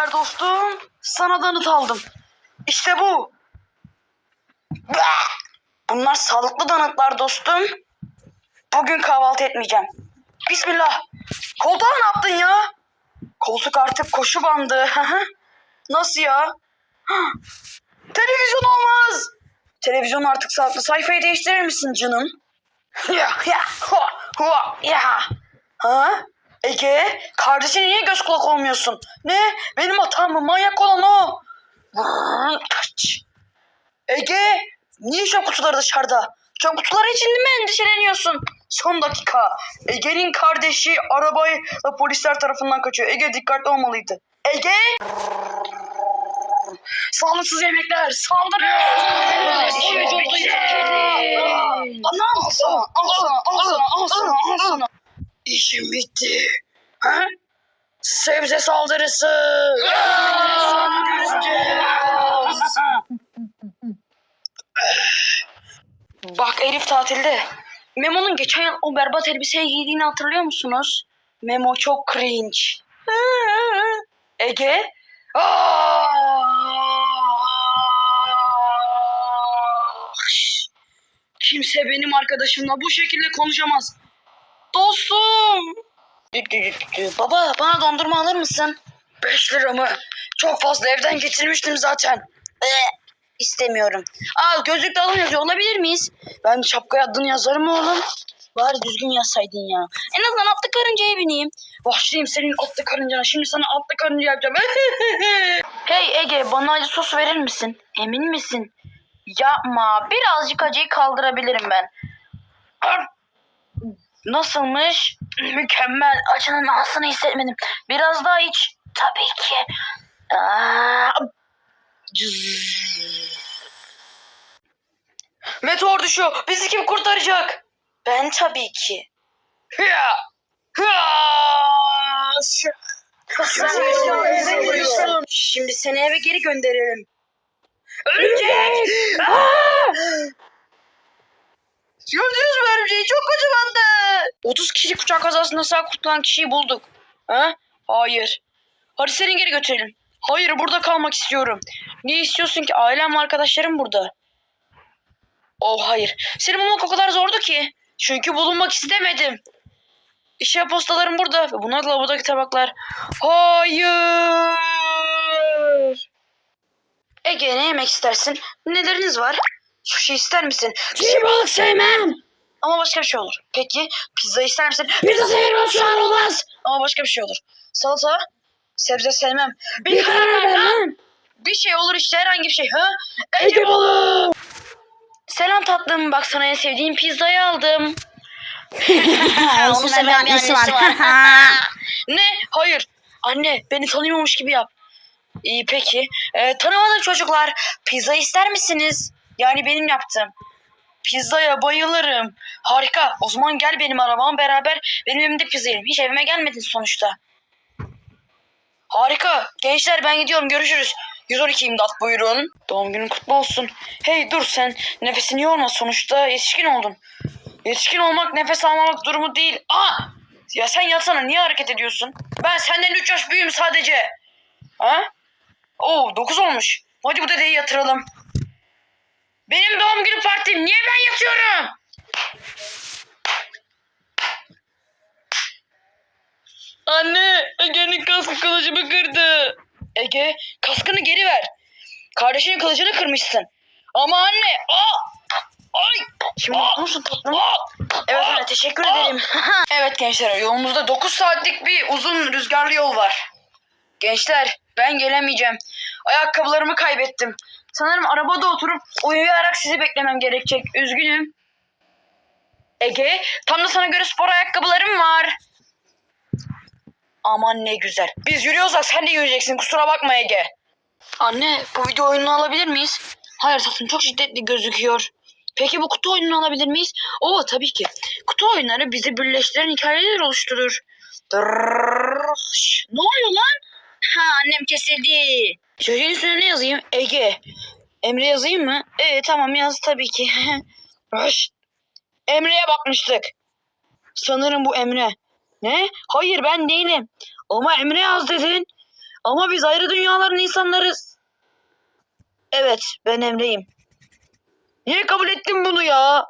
haber dostum? Sana danıt aldım. İşte bu. Bunlar sağlıklı danıtlar dostum. Bugün kahvaltı etmeyeceğim. Bismillah. Koltuğa ne yaptın ya? Koltuk artık koşu bandı. Nasıl ya? Televizyon olmaz. Televizyon artık sağlıklı. Sayfayı değiştirir misin canım? Ya ya. Ha? Ege, kardeşine niye göz kulak olmuyorsun? Ne? Benim hatam mı? Manyak olan o. Kaç. Ege, niye çöp kutuları dışarıda? Çöp kutuları için mi endişeleniyorsun? Son dakika. Ege'nin kardeşi arabayla polisler tarafından kaçıyor. Ege dikkatli olmalıydı. Ege! Sağlıksız yemekler, saldırı! Ana, al sana, al sana, al sana, al sana, al sana. İşim bitti. Ha? Sebze saldırısı. Bak Elif tatilde. Memo'nun geçen yıl o berbat elbiseyi giydiğini hatırlıyor musunuz? Memo çok cringe. Ege? Kimse benim arkadaşımla bu şekilde konuşamaz. Baba bana dondurma alır mısın? 5 lira mı? Çok fazla evden getirmiştim zaten. Ee, istemiyorum. Al gözlükte alın yazıyor olabilir miyiz? Ben şapkaya adını yazarım oğlum. Bari düzgün yazsaydın ya. En azından atlı karıncaya bineyim. Başlayayım senin atlı karıncana. Şimdi sana atlı karınca yapacağım. hey Ege bana acı sos verir misin? Emin misin? Yapma. Birazcık acıyı kaldırabilirim ben. Nasılmış? Mükemmel. Acının aslını hissetmedim. Biraz daha iç. Tabii ki. Aa. Meteor düşüyor. Bizi kim kurtaracak? Ben tabii ki. Hıya! Hıya! Şimdi seni eve geri gönderelim. Örümcek! Gördünüz mü örümceği? Çok kocamandı. 30 kişilik uçak kazasında sağ kurtulan kişiyi bulduk. Ha? Hayır. Hadi seni geri götürelim. Hayır burada kalmak istiyorum. Niye istiyorsun ki? Ailem ve arkadaşlarım burada. Oh hayır. Seni bulmak o kadar zordu ki. Çünkü bulunmak istemedim. İşe postalarım burada ve bunlar da buradaki tabaklar. Hayır. Ege ne yemek istersin? Neleriniz var? Sushi ister misin? Çiğ balık sevmem. Ama başka bir şey olur. Peki pizza ister misin? Pizza sevmem şu an olmaz. Ama başka bir şey olur. Salata? Sebze sevmem. Bir Bir karar ver karar ver lan. lan. Bir şey olur işte herhangi bir şey. Ha? Ege balığı. Selam tatlım. Bak sana en sevdiğim pizzayı aldım. Onun seven bir annesi var. ne? Hayır. Anne beni tanıyormuş gibi yap. İyi peki. Ee, tanımadığım çocuklar pizza ister misiniz? Yani benim yaptığım. Pizzaya bayılırım. Harika. O zaman gel benim arabama beraber benim evimde pizza yiyelim. Hiç evime gelmedin sonuçta. Harika. Gençler ben gidiyorum. Görüşürüz. 112 imdat buyurun. Doğum günün kutlu olsun. Hey dur sen nefesini yorma sonuçta yetişkin oldun. Yetişkin olmak nefes almamak durumu değil. Aa! Ya sen yatsana niye hareket ediyorsun? Ben senden 3 yaş büyüğüm sadece. Ha? Oo 9 olmuş. Hadi bu dedeyi yatıralım. Benim doğum günü partim. Niye ben yatıyorum? Anne, Ege'nin kaskı kılıcımı kırdı. Ege, kaskını geri ver. Kardeşinin kılıcını kırmışsın. Ama anne, aa! Ay! Şimdi mutlu musun tatlım? Evet anne, teşekkür ederim. evet gençler, yolumuzda 9 saatlik bir uzun rüzgarlı yol var. Gençler, ben gelemeyeceğim. Ayakkabılarımı kaybettim. Sanırım arabada oturup uyuyarak sizi beklemem gerekecek. Üzgünüm. Ege, tam da sana göre spor ayakkabılarım var. Aman ne güzel. Biz yürüyorsak sen de yürüyeceksin. Kusura bakma Ege. Anne, bu video oyununu alabilir miyiz? Hayır tatlım çok şiddetli gözüküyor. Peki bu kutu oyununu alabilir miyiz? Oo tabii ki. Kutu oyunları bizi birleştiren hikayeler oluşturur. Dırrrr. Ne oluyor lan? Ha annem kesildi. Çocuğun üstüne ne yazayım? Ege. Emre yazayım mı? Ee tamam yaz tabii ki. Emre'ye bakmıştık. Sanırım bu Emre. Ne? Hayır ben değilim. Ama Emre yaz dedin. Ama biz ayrı dünyaların insanlarız. Evet ben Emre'yim. Niye kabul ettin bunu ya?